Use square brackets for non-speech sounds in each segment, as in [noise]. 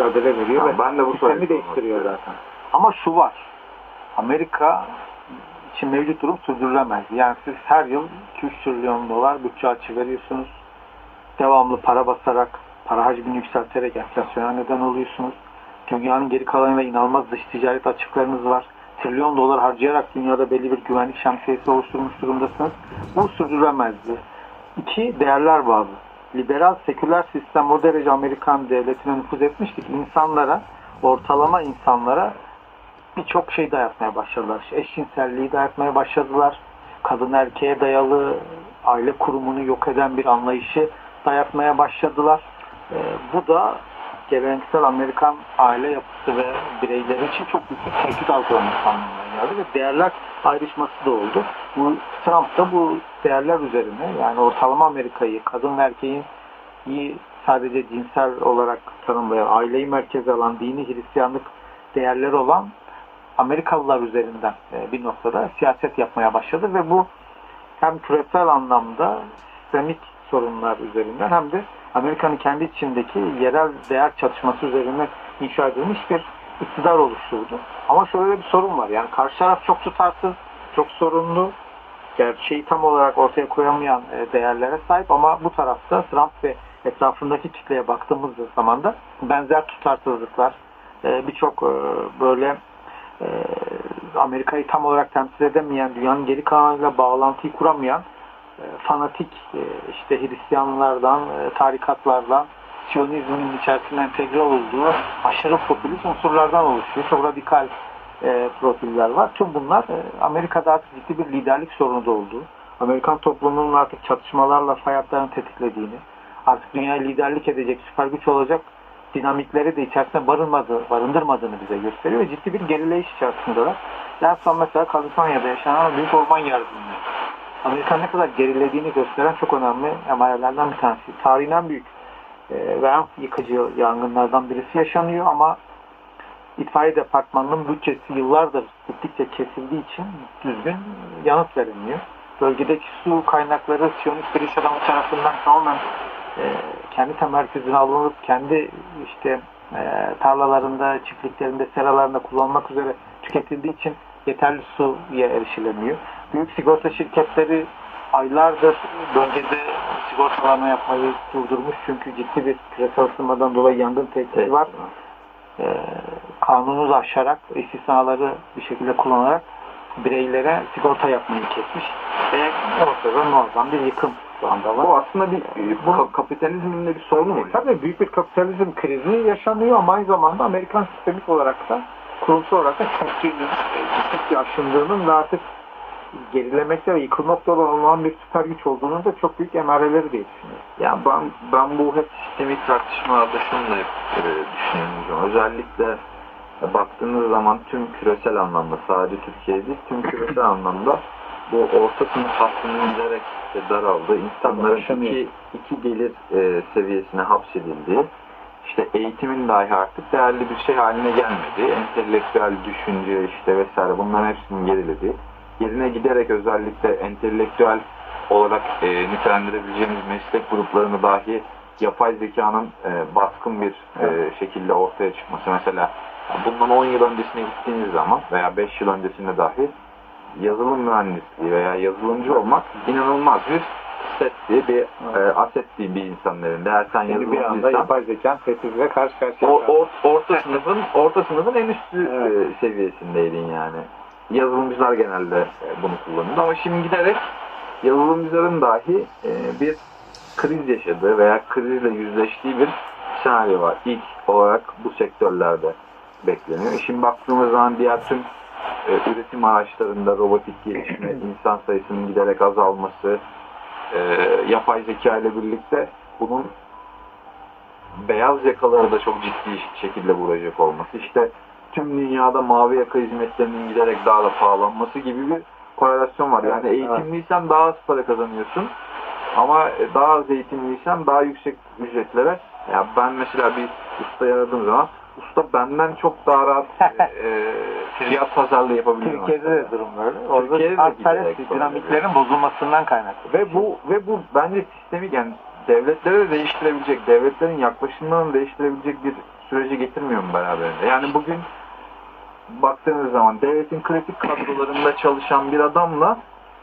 mücadele veriyor ve ben de bu sistemi değiştiriyor zaten. Ama şu var. Amerika için mevcut durum sürdürülemez. Yani siz her yıl 2-3 trilyon dolar bütçe açı veriyorsunuz. Devamlı para basarak, para hacmini yükselterek enflasyona neden oluyorsunuz. Dünyanın geri kalanıyla inanılmaz dış ticaret açıklarınız var. Trilyon dolar harcayarak dünyada belli bir güvenlik şemsiyesi oluşturmuş durumdasınız. Bu sürdürülemezdi. İki, değerler bağlı. Liberal, seküler sistem o derece Amerikan devletine nüfuz etmişti ki insanlara, ortalama insanlara birçok şey dayatmaya başladılar. İşte eşcinselliği dayatmaya başladılar. Kadın erkeğe dayalı aile kurumunu yok eden bir anlayışı dayatmaya başladılar. Ee, bu da geleneksel Amerikan aile yapısı ve bireyleri için çok büyük bir tehdit altına anlamına geldi ve değerler ayrışması da oldu. Bu Trump da bu değerler üzerine yani ortalama Amerika'yı, kadın ve erkeğin iyi sadece cinsel olarak tanımlayan, aileyi merkeze alan, dini Hristiyanlık değerleri olan Amerikalılar üzerinden e, bir noktada siyaset yapmaya başladı ve bu hem küresel anlamda sistemik sorunlar üzerinden hem de Amerika'nın kendi içindeki yerel değer çatışması üzerine inşa edilmiş bir iktidar oluşturdu. Ama şöyle bir sorun var. Yani karşı taraf çok tutarsız, çok sorunlu, gerçeği tam olarak ortaya koyamayan e, değerlere sahip ama bu tarafta Trump ve etrafındaki kitleye baktığımız zaman da benzer tutarsızlıklar, e, birçok e, böyle Amerika'yı tam olarak temsil edemeyen, dünyanın geri kalanıyla bağlantıyı kuramayan fanatik e, işte Hristiyanlardan, e, tarikatlardan, Siyonizmin içerisinde entegre olduğu aşırı popülist unsurlardan oluşuyor. Çok radikal e, profiller var. Tüm bunlar e, Amerika'da artık ciddi bir liderlik sorunu da olduğu, Amerikan toplumunun artık çatışmalarla fay hatlarını tetiklediğini, artık dünyaya liderlik edecek, süper güç olacak dinamikleri de içerisinde barınmadığı, barındırmadığını bize gösteriyor ve ciddi bir gerileyiş içerisindeler. En son mesela Kaliforniya'da yaşanan büyük orman yardımları. Amerika ne kadar gerilediğini gösteren çok önemli emarelerden bir tanesi. Tarihin en büyük e, ve en yıkıcı yangınlardan birisi yaşanıyor ama itfaiye departmanının bütçesi yıllardır gittikçe kesildiği için düzgün yanıt verilmiyor. Bölgedeki su kaynakları Siyonist bir iş adamı tarafından tamamen e, kendi temerküzüne alınıp kendi işte e, tarlalarında, çiftliklerinde, seralarında kullanmak üzere tüketildiği için yeterli suya erişilemiyor. Büyük sigorta şirketleri aylardır bölgede sigortalama yapmayı durdurmuş çünkü ciddi bir küresel ısınmadan dolayı yangın tehdidi var. Ee, kanunu aşarak, istisnaları bir şekilde kullanarak bireylere sigorta yapmayı kesmiş. Ve ortada muazzam bir yıkım şu anda var. Bu aslında bir e, Bu- ka- kapitalizmin de bir sorunu mu? Tabii büyük bir kapitalizm krizi yaşanıyor ama aynı zamanda Amerikan sistemik olarak da kurumsal olarak da gittikçe aşındığının ve artık gerilemekte ve yıkılmakta olan bir süper güç olduğunu da çok büyük emareleri diye düşünüyorum. Ya ben ben bu hep sistemik tartışmalarda şunu da hep e, düşünüyorum. Özellikle e, baktığınız zaman tüm küresel anlamda sadece Türkiye değil tüm küresel [laughs] anlamda bu orta sınıf hattının giderek işte daraldığı, insanların iki, iki gelir e, seviyesine hapsedildiği, işte eğitimin dahi artık değerli bir şey haline gelmedi. Entelektüel düşünce işte vesaire bunların hepsinin gerilediği. Yerine giderek özellikle entelektüel olarak e, nitelendirebileceğimiz meslek gruplarını dahi yapay zekanın e, baskın bir e, şekilde ortaya çıkması. Mesela bundan 10 yıl öncesine gittiğiniz zaman veya 5 yıl öncesinde dahi yazılım mühendisliği veya yazılımcı olmak inanılmaz bir setti, bir e, asetti bir insanın elinde. Eğer sen Şimdi bir anda yazılımcıysan yapay zeka tehditine karşı karşıya o, or- orta sınıfın orta sınıfın en üstü Evet. e, seviyesindeydin yani. Yazılımcılar genelde e, bunu kullanıyordu ama şimdi giderek yazılımcıların dahi e, bir kriz yaşadığı veya krizle yüzleştiği bir senaryo var. İlk olarak bu sektörlerde bekleniyor. E Şimdi baktığımız zaman diğer tüm e, üretim araçlarında robotik gelişme, [clears throat] insan sayısının giderek azalması, e, yapay zeka ile birlikte bunun beyaz yakaları da çok ciddi şekilde vuracak olması. İşte tüm dünyada mavi yaka hizmetlerinin giderek daha da pahalanması gibi bir korelasyon var. Yani Evet, eğitimliysen daha az para kazanıyorsun. Ama daha az eğitimliysen daha yüksek ücretlere. Ya ben mesela bir usta aradığım zaman usta benden çok daha rahat [laughs] e, fiyat pazarlığı yapabiliyor. Türkiye'de de durum böyle. Orada Türkiye'de de sorun dinamiklerin bozulmasından kaynaklı. Ve bu ve bu bence sistemik yani devletlere de değiştirebilecek, devletlerin yaklaşımlarını değiştirebilecek bir süreci getirmiyor mu beraberinde? Yani bugün baktığınız zaman devletin kritik kadrolarında çalışan bir adamla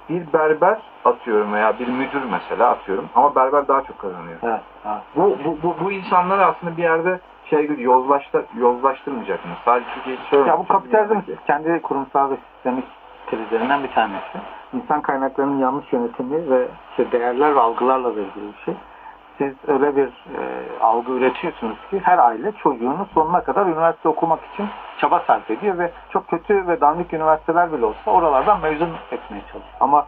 bir berber atıyorum veya bir müdür mesela atıyorum ama berber daha çok kazanıyor. Evet. evet. Bu, bu, bu, bu insanları aslında bir yerde şey gibi yozlaştır, yozlaştırmayacak mı? Sadece Türkiye için Ya bu kapitalizm kendi kurumsal ve sistemik krizlerinden bir tanesi. İnsan kaynaklarının yanlış yönetimi ve işte değerler ve algılarla da ilgili bir şey. Siz öyle bir e, algı üretiyorsunuz ki her aile çocuğunu sonuna kadar üniversite okumak için çaba sarf ediyor ve çok kötü ve dandik üniversiteler bile olsa oralardan mezun etmeye çalışıyor. Ama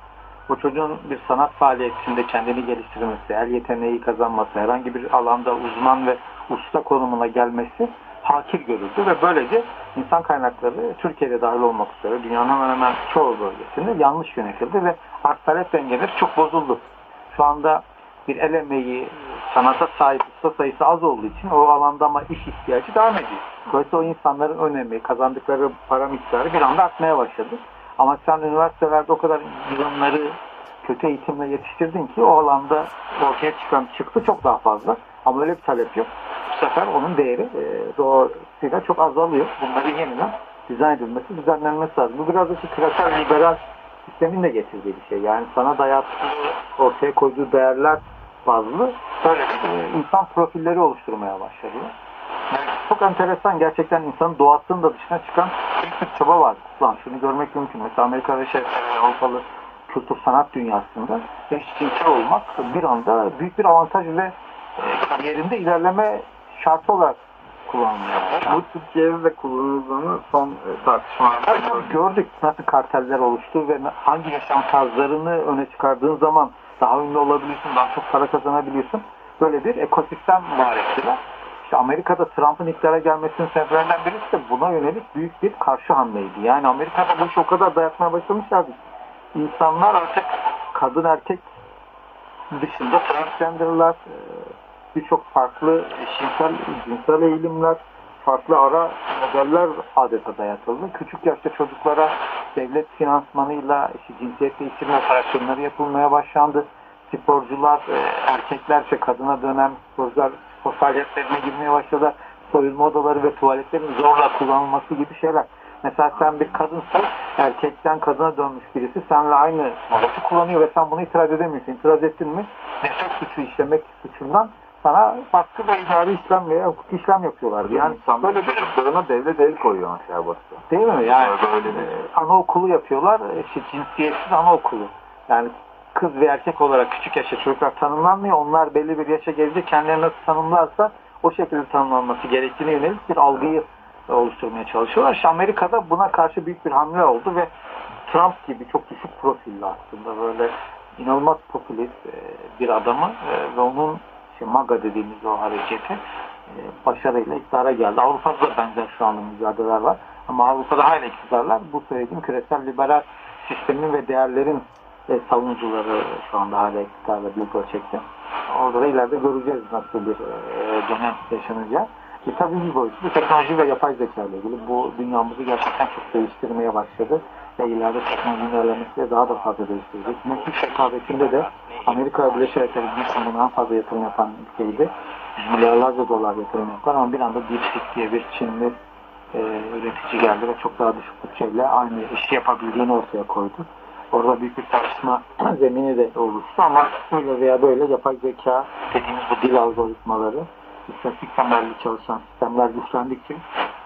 o çocuğun bir sanat faaliyetinde kendini geliştirmesi, el yeteneği kazanması, herhangi bir alanda uzman ve usta konumuna gelmesi hakir görüldü ve böylece insan kaynakları Türkiye'de dahil olmak üzere dünyanın hemen hemen çoğu bölgesinde yanlış yönetildi ve arz talep dengeleri çok bozuldu. Şu anda bir el emeği, sanata sahip usta sayısı az olduğu için o alanda ama iş ihtiyacı devam ediyor. Dolayısıyla o insanların önemi, kazandıkları para miktarı bir anda artmaya başladı. Ama sen üniversitelerde o kadar yığınları kötü eğitimle yetiştirdin ki o alanda ortaya çıkan çıktı çok daha fazla. Ama öyle bir talep yok. Sefer onun değeri e, doğrusuyla çok azalıyor. Bunların yeniden dizayn edilmesi, düzenlenmesi lazım. Bu biraz da şu küresel liberal sistemin de getirdiği bir şey. Yani sana dayattığı, ortaya koyduğu değerler bazlı böyle e, insan profilleri oluşturmaya başladı. Yani çok enteresan gerçekten insanın doğasının da dışına çıkan büyük bir çaba var. Lan şunu görmek mümkün. Mesela Amerika ve şey, e, Avrupalı kültür sanat dünyasında eşcinsel olmak bir anda büyük bir avantaj ve e, kariyerinde ilerleme şartı olarak kullanılıyor. Bu Türkiye'de de kullanıldığını son e, tartışmalarda gördük nasıl karteller oluştu ve hangi yaşam tarzlarını öne çıkardığın zaman daha ünlü olabiliyorsun, daha çok para kazanabiliyorsun. Böyle bir ekosistem var ettiler. İşte Amerika'da Trump'ın iktidara gelmesinin sebeplerinden birisi de buna yönelik büyük bir karşı hamleydi. Yani Amerika'da bu işi o kadar dayatmaya başlamışlardı. İnsanlar artık kadın erkek dışında transgenderlar, e, birçok farklı eşcinsel, cinsel eğilimler, farklı ara modeller adeta dayatıldı. Küçük yaşta çocuklara devlet finansmanıyla işte cinsiyet değiştirme operasyonları yapılmaya başlandı. Sporcular, e, erkekler işte kadına dönen sporcular spor faaliyetlerine girmeye başladı. Soyunma odaları ve tuvaletlerin zorla kullanılması gibi şeyler. Mesela sen bir kadınsan erkekten kadına dönmüş birisi seninle aynı tuvaleti kullanıyor ve sen bunu itiraz edemiyorsun. İtiraz ettin mi nefret suçu işlemek suçundan sana baskı ve idari işlem veya hukuki işlem yapıyorlardı. Yani İnsan böyle çocuklarına devlet el koyuyor mesela Batı'da. Değil mi? Yani Böyle e, anaokulu yapıyorlar. e, İşte cinsiyetsiz anaokulu. Yani kız ve erkek olarak küçük yaşta çocuklar tanımlanmıyor. Onlar belli bir yaşa gelince kendilerini nasıl tanımlarsa o şekilde tanımlanması gerektiğine yönelik bir algıyı oluşturmaya çalışıyorlar. İşte Amerika'da buna karşı büyük bir hamle oldu ve Trump gibi çok düşük profilli aslında böyle inanılmaz popülist e, bir adamı ve onun işte MAGA dediğimiz o hareketi e, başarıyla iktidara geldi. Avrupa'da da benzer şu anda mücadeleler var. Ama Avrupa'da hala iktidarlar bu söylediğim küresel liberal sistemin ve değerlerin e, savunucuları şu anda hala iktidarla büyük ölçekte. Orada da ileride göreceğiz nasıl bir e, dönem yaşanacağı. E tabii bir boyutu teknoloji ve yapay zeka ile ilgili bu dünyamızı gerçekten çok değiştirmeye başladı. İleride teknolojinin ilerlemesiyle daha da fazla değiştirecek. Meslek rekabetinde de Amerika Birleşik Devletleri en fazla yatırım yapan ülkeydi. Milyarlarca dolar yatırım yapan ama bir anda DeepSeek diye bir Çinli e, üretici geldi ve çok daha düşük bütçeyle aynı işi yapabildiğini ortaya koydu. Orada büyük bir tartışma [clears throat] zemini de oluştu ama öyle veya böyle yapay zeka dediğimiz bu dil algoritmaları istatistik temelli çalışan sistemler güçlendikçe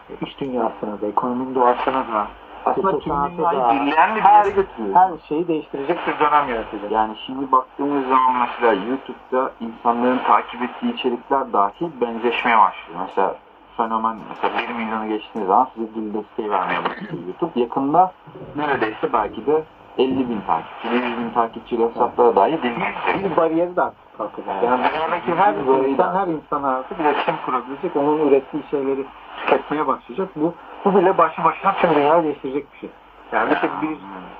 e, iş dünyasına da, ekonominin doğasına da, Aslında da, birleyen bir her, götürüyor. her şeyi değiştirecek bir dönem yaratacak. Yani şimdi baktığımız zaman mesela YouTube'da insanların takip ettiği içerikler dahi benzeşmeye başlıyor. Mesela fenomen mesela 1 milyonu geçtiğiniz zaman size dil desteği vermeye başlıyor YouTube. Yakında neredeyse belki de 50 bin takipçi, 100 bin takipçili hesaplara dahi dil desteği. bir bariyeri de artık kalkacak. Yani dünyadaki her insan, her insan artık iletişim kurabilecek, onun ürettiği şeyleri tüketmeye başlayacak. Bu, bu bile başlı başına tüm dünyayı değiştirecek bir şey. Yani işte bir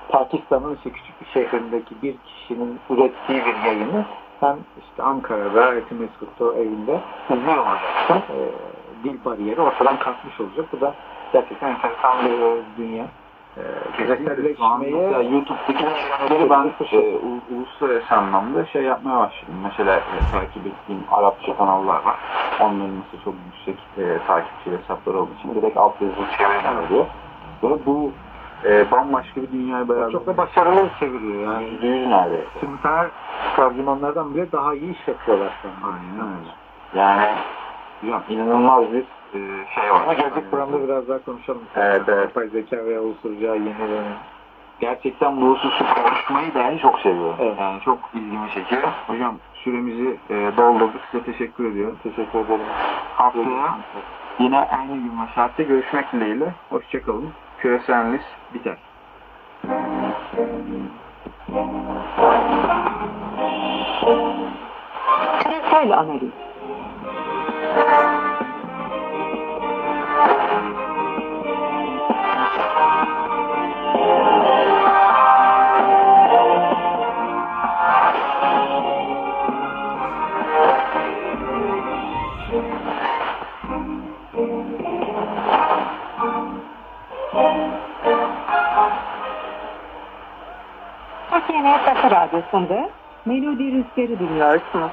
Pakistan'ın işte küçük bir şehrindeki bir kişinin ürettiği bir yayını sen işte Ankara'da, Etimesgut'ta evinde izliyor olacaksın. Ee, dil bariyeri ortadan kalkmış olacak. Bu da gerçekten enteresan bir e, dünya. E, kesinlikle şu an mesela YouTube'daki şeyleri ben e, uluslararası anlamda şey yapmaya başladım. Mesela e, takip ettiğim Arapça kanallar var. Onların mesela çok yüksek e, takipçi hesapları olduğu için direkt alt yazılı çevirmen oluyor. Ve bu e, bambaşka bir dünyayı bayağı Çok da başarılı çeviriyor yani. yüz neredeyse. Simfer tercümanlardan bile daha iyi iş yapıyorlar şu an. Aynen öyle. Yani hocam inanılmaz bir e, şey var. Ama gelecek programda biraz daha konuşalım. Evet, evet. Yapay zeka ve uluslarca yeni dönem. Gerçekten bu hususu konuşmayı dahi çok seviyorum. Evet. Yani çok ilgimi çekiyor. Hocam süremizi e, doldurduk. Size teşekkür ediyorum. Teşekkür ederim. Haftaya yine aynı gün ve saatte görüşmek dileğiyle. Hoşçakalın. Küresel analiz biter. Küresel analiz. Türkiye'nin Batı Radyosu'nda Melodi Rüzgarı dinliyorsunuz.